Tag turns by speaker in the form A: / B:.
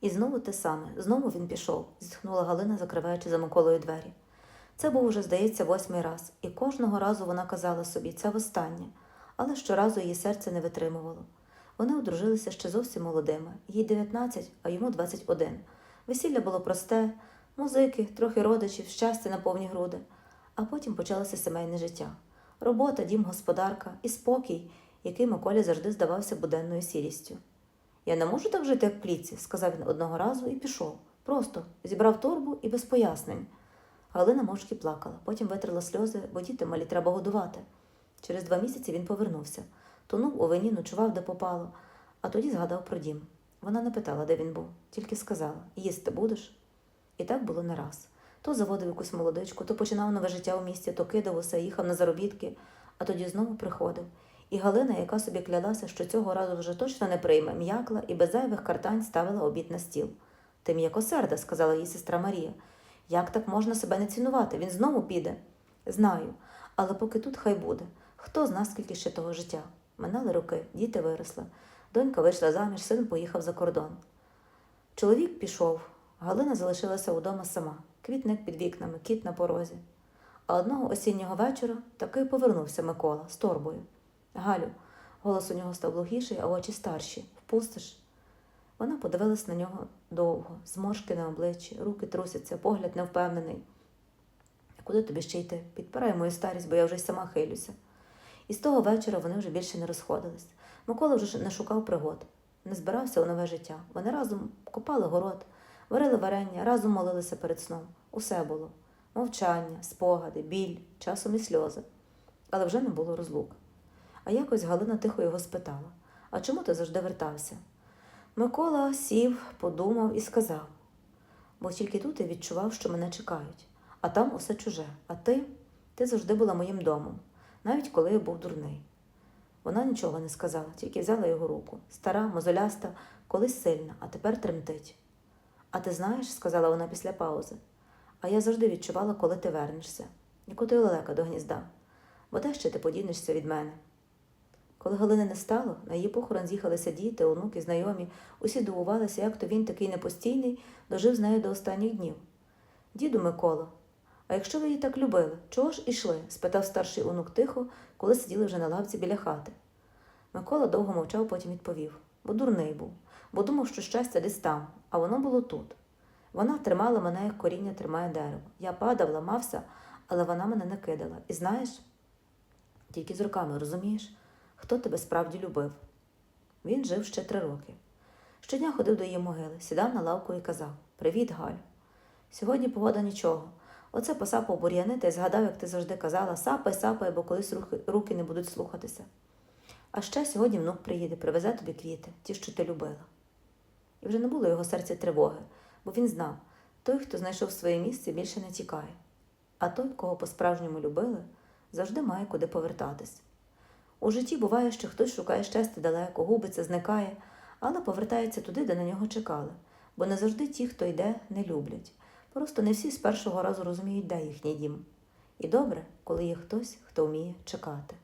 A: І знову те саме, знову він пішов, зітхнула Галина, закриваючи за Миколою двері. Це був уже, здається, восьмий раз, і кожного разу вона казала собі це востаннє, але щоразу її серце не витримувало. Вони одружилися ще зовсім молодими, їй 19, а йому 21. Весілля було просте, музики, трохи родичів, щастя на повні груди. А потім почалося сімейне життя. Робота, дім, господарка і спокій, який Миколі завжди здавався буденною сірістю. Я не можу так жити, як в клітці, сказав він одного разу і пішов. Просто зібрав торбу і без пояснень. Галина мовчки плакала, потім витерла сльози, бо діти малі треба годувати. Через два місяці він повернувся. Тонув у вині, ночував, де попало, а тоді згадав про дім. Вона не питала, де він був, тільки сказала їсти будеш? І так було не раз. То заводив якусь молодичку, то починав нове життя у місті, то кидав усе, їхав на заробітки, а тоді знову приходив. І Галина, яка собі клялася, що цього разу вже точно не прийме, м'якла і без зайвих картань ставила обід на стіл. Ти м'якосерда, сказала їй сестра Марія. Як так можна себе не цінувати? Він знову піде. Знаю, але поки тут хай буде. Хто зна, скільки ще того життя? Минали роки, діти виросли. Донька вийшла заміж, син поїхав за кордон. Чоловік пішов, Галина залишилася удома сама, квітник під вікнами, кіт на порозі. А одного осіннього вечора таки повернувся Микола з торбою. Галю, голос у нього став глухіший, а очі старші. Впустиш? Вона подивилась на нього довго, зморшки на обличчі, руки трусяться, погляд невпевнений. Куди тобі ще йти? Підпирай мою старість, бо я вже й сама хилюся. І з того вечора вони вже більше не розходились. Микола вже не шукав пригод, не збирався у нове життя. Вони разом копали город, варили варення, разом молилися перед сном. Усе було мовчання, спогади, біль, часом і сльози. Але вже не було розлук. А якось Галина тихо його спитала: А чому ти завжди вертався? Микола сів, подумав і сказав: бо тільки тут я відчував, що мене чекають, а там усе чуже. А ти, ти завжди була моїм домом, навіть коли я був дурний. Вона нічого не сказала, тільки взяла його руку. Стара, мозоляста, колись сильна, а тепер тремтить. А ти знаєш, сказала вона після паузи, а я завжди відчувала, коли ти вернешся, як й лелека до гнізда, бо де ще ти подінешся від мене. Коли Галини не стало, на її похорон з'їхалися діти, онуки, знайомі, усі дивувалися, як то він такий непостійний, дожив з нею до останніх днів. Діду Миколо, а якщо ви її так любили, чого ж ішли? спитав старший онук тихо, коли сиділи вже на лавці біля хати. Микола довго мовчав, потім відповів, бо дурний був, бо думав, що щастя десь там, а воно було тут. Вона тримала мене, як коріння тримає дерево. Я падав, ламався, але вона мене не кидала. І знаєш, тільки з руками розумієш, хто тебе справді любив. Він жив ще три роки. Щодня ходив до її могили, сідав на лавку і казав Привіт, Галю. Сьогодні погода нічого. Оце посапав бур'яни та й згадав, як ти завжди казала, сапай, сапай, бо колись руки, не будуть слухатися. А ще сьогодні внук приїде, привезе тобі квіти, ті, що ти любила. І вже не було його серця тривоги, бо він знав, той, хто знайшов своє місце, більше не тікає. А той, кого по-справжньому любили, завжди має куди повертатись. У житті буває, що хтось шукає щастя далеко, губиться, зникає, але повертається туди, де на нього чекали, бо не завжди ті, хто йде, не люблять. Просто не всі з першого разу розуміють, де їхній дім. І добре, коли є хтось, хто вміє чекати.